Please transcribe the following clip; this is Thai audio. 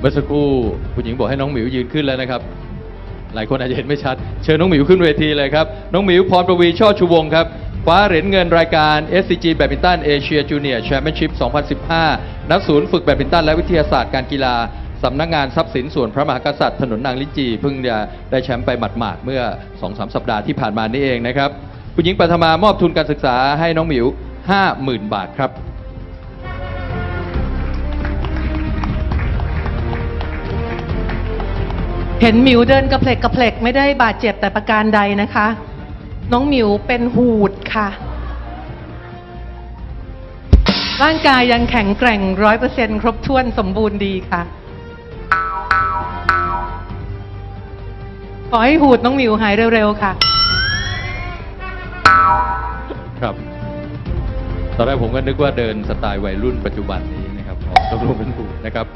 เมื่อสักครู่คุณหญิงบอกให้น้องหมิวยืนขึ้นแล้วนะครับ หลายคนอาจจะเห็นไม่ชัด เชิญน้องหมิวขึ้นเวทีเลยครับ น้องหมิวพรประวีช่อชูวงครับคว้าเหรียญเงินรายการ SCG แบดมินตันเอเชียจูเนียร์แชมเปี้ยนชิพ 2015 ณ ศูนย์ฝึกแบดมินตันและวิทยาศาสตร์การกีฬา สำนักงานทรัพย์สินส่วนพระมหากษัตริย์ถนนนางลิจีเพิ่งจะได้แชมป์ไปหมาดๆเมื่อ 2-3 สัปดาห์ที่ผ่านมานี่เองนะครับ คุณหญิงปัทมามอบทุนการศึกษาให้น้องหมิว 50,000 บาทครับ เห็นหมิวเดินกระเพลกกระเพลกไม่ได้บาดเจ็บแต่ประการใดนะคะ น้องหมิวเป็นหูดค่ะ ร่างกายยังแข็งแกร่งร้อยเปอร์เซ็นครบถ้วนสมบูรณ์ดีค่ะ ขอให้หูดน้องหมิวหายเร็วๆค่ะ ครับ ตอนแรกผมก็นึกว่าเดินสไตล์วัยรุ่นปัจจุบันนี้นะครับอ๋อต้องรวมเป็นหูนะครับ